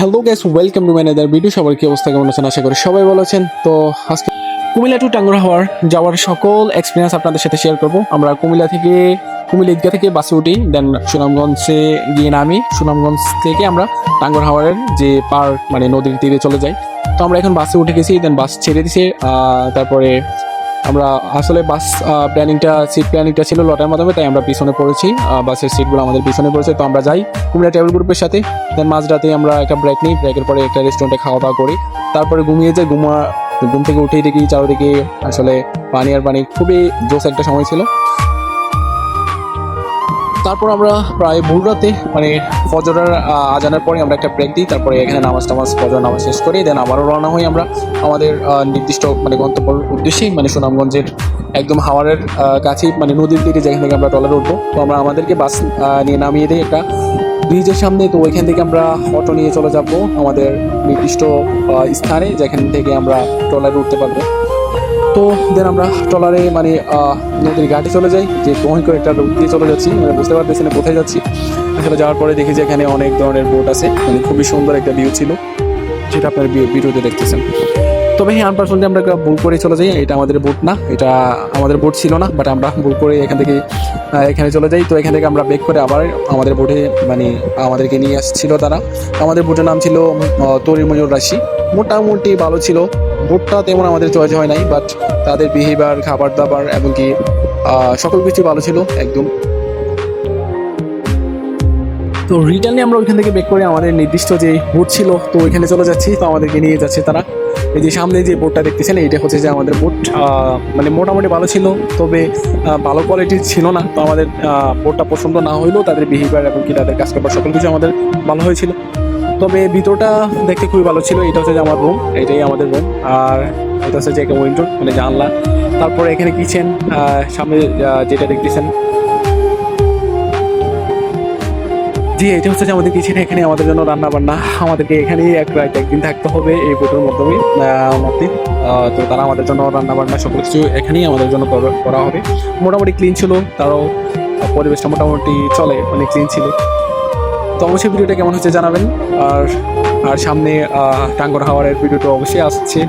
Hello guys welcome to manager video সবার কি অবস্থা, কেমন আছেন? আশা করি সবাই ভালো আছেন। তো আজকে কুমিল্লা টু টাঙ্গুর হাওয়ার যাওয়ার সকল এক্সপিরিয়েন্স আপনাদের সাথে শেয়ার করব। আমরা কুমিল্লা থেকে, কুমিল্লা ঈদগাহ থেকে বাসে উঠি দেন সুনামগঞ্জে গিয়ে নামি। সুনামগঞ্জ থেকে আমরা টাঙ্গুর হাওয়ারের যে পার্ক মানে নদীর তীরে চলে যাই। তো আমরা এখন বাসে উঠে গেছি দেন বাস ছেড়ে দিছে তারপরে আমরা আসলে বাস প্ল্যানিংটা সিট প্ল্যানিংটা ছিল লটার মাধ্যমে, তাই আমরা পিছনে পড়েছি। বাসের সিটগুলো আমাদের পিছনে পড়েছে, তো আমরা যাই কুমিরা ট্রাভেল গ্রুপের সাথে। দেন মাঝরাতে আমরা একটা ব্রেক নিই ব্রেকের পরে একটা রেস্টুরেন্টে খাওয়া দাওয়া করি। তারপরে ঘুমিয়ে যাই, ঘুমা, ঘুম থেকে উঠেই দেখি চারোদিকে আসলে পানি আর পানি, খুবই জোস একটা সময় ছিল। তারপর আমরা প্রায় ভোর রাতে মানে ফজরের আজানের পরে আমরা একটা ব্রেক দিই, তারপরে এখানে নামাজ টামাজ, ফজর নামাজ শেষ করি দেন আবারও রওনা হই আমরা আমাদের নির্দিষ্ট মানে গন্তব্যের উদ্দেশ্যেই মানে সুনামগঞ্জের একদম হাওয়ারের কাছেই মানে নদীর তীরে যেখান থেকে আমরা ট্রলারে উঠবো। তো আমরা আমাদেরকে বাস নিয়ে নামিয়ে দিই একটা ব্রিজের সামনে। তো ওইখান থেকে আমরা অটো নিয়ে চলে যাব আমাদের নির্দিষ্ট স্থানে, যেখান থেকে আমরা ট্রলারে উঠতে পারব। তো দেন আমরা ট্রলারে মানে নদীর ঘাটে চলে যাই। যে ভয়ঙ্কর একটা রূপ দিয়ে চলে যাচ্ছি। মানে বুঝতে পারতেছি না কোথায় যাচ্ছি। আসলে যাওয়ার পরে দেখি যে এখানে অনেক ধরনের বোট আছে। মানে খুবই সুন্দর একটা ভিউ ছিল, যেটা আপনার ভিডিওতে দেখতেছেন। তবে হ্যাঁ আনপার্সেন্টলি আমরা একটা ভুল করে চলে যাই। এটা আমাদের বোট না। এটা আমাদের বোট ছিল না বাট আমরা ভুল করে এখান থেকে এখানে চলে যাই। তো এখান থেকে আমরা বেক করে আবার আমাদের বোটে মানে আমাদেরকে নিয়ে আসছিল তারা। আমাদের বোটের নাম ছিল তরি ময়ূর রাশি। মোটামুটি ভালো ছিল। বোটটা তেমন আমাদের চয়েস হয় নাই বাট তাদের বিহেভিয়ার খাবার দাবার এবং কি সকল কিছু ভালো ছিল, একদম। তো রিটার্নে আমরা ওইখান থেকে বেক করে আমাদের নির্দিষ্ট যে বোট ছিল, তো ওইখানে চলে যাচ্ছি। তো আমাদেরকে নিয়ে যাচ্ছে তারা। এই যে সামনে যে বোটটা দেখতেছেন, এইটা হচ্ছে যে আমাদের বোট মানে মোটামুটি ভালো ছিল, তবে ভালো কোয়ালিটির ছিল না। তো আমাদের বোটটা পছন্দ না হইলেও তাদের বিহেভিয়ার এবং কি তাদের কাজ করবার সকল কিছু আমাদের ভালো হয়েছিল। তবে ভিতরটা দেখতে খুবই ভালো ছিল, এটা হচ্ছে যে আমার রুম এটাই আমাদের রুম আর এটা হচ্ছে যে একটা উইন্ডো মানে জানলা। তারপরে এখানে কিচেন সামনে যেটা দেখতেছেন। জি, এটা হচ্ছে যে আমাদের কিচেন এখানে আমাদের জন্য রান্না বান্না আমাদেরকে এখানেই এক রাত, একদিন থাকতে হবে এই বোটের মাধ্যমে মধ্যে তো তারা আমাদের জন্য রান্না বান্না সব কিছু এখানেই আমাদের জন্য করা- করা হবে। মোটামুটি ক্লিন ছিল, তারাও পরিবেশটা মোটামুটি চলে অনেক ক্লিন ছিল। তো অবশ্যই ভিডিওটা কেমন হচ্ছে জানাবেন। আর আর সামনে টাঙ্গর হাওয়ারের ভিডিওটা অবশ্যই আসছে।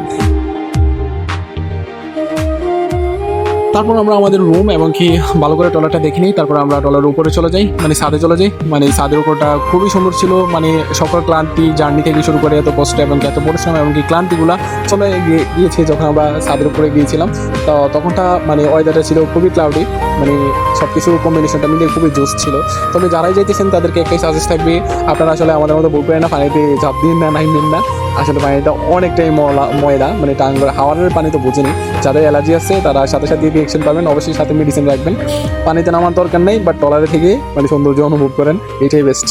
তারপর আমরা আমাদের রুম এবং কি ভালো করে টলারটা দেখে নিই, তারপর আমরা টলার উপরে চলে যাই মানে ছাদে চলে যাই। মানে ছাদের উপরটা খুবই সুন্দর ছিল মানে সকল ক্লান্তি জার্নি থেকে শুরু করে এত কষ্ট এবং এত পরিশ্রম এবং কি ক্লান্তিগুলা চলে গিয়ে- গিয়েছে যখন আমরা ছাদের উপরে গিয়েছিলাম। তো তখনটা মানে ওয়েদারটা ছিল খুবই ক্লাউডি মানে সব কিছু কম্বিনেশনটা মিলে খুবই জোস ছিল। তবে যারাই যাইতেছেন তাদেরকে একটাই সাজেস্ট থাকবে, আপনারা আসলে আমাদের মতো বলবেন না, পানিতে ঝাঁপ দিন না নাইবেন না। আসলে পানিটা অনেকটাই ময়লা ময়লা মানে টাঙ্গর হাওয়ারের পানি তো বুঝিনি। যাদের অ্যালার্জি আছে, তারা সাথে সাথে রিয়েকশন পাবেন, অবশ্যই সাথে মেডিসিন রাখবেন। পানিতে নামার দরকার নেই বাট টলারে থেকে মানে সৌন্দর্য অনুভব করেন, এটাই বেস্ট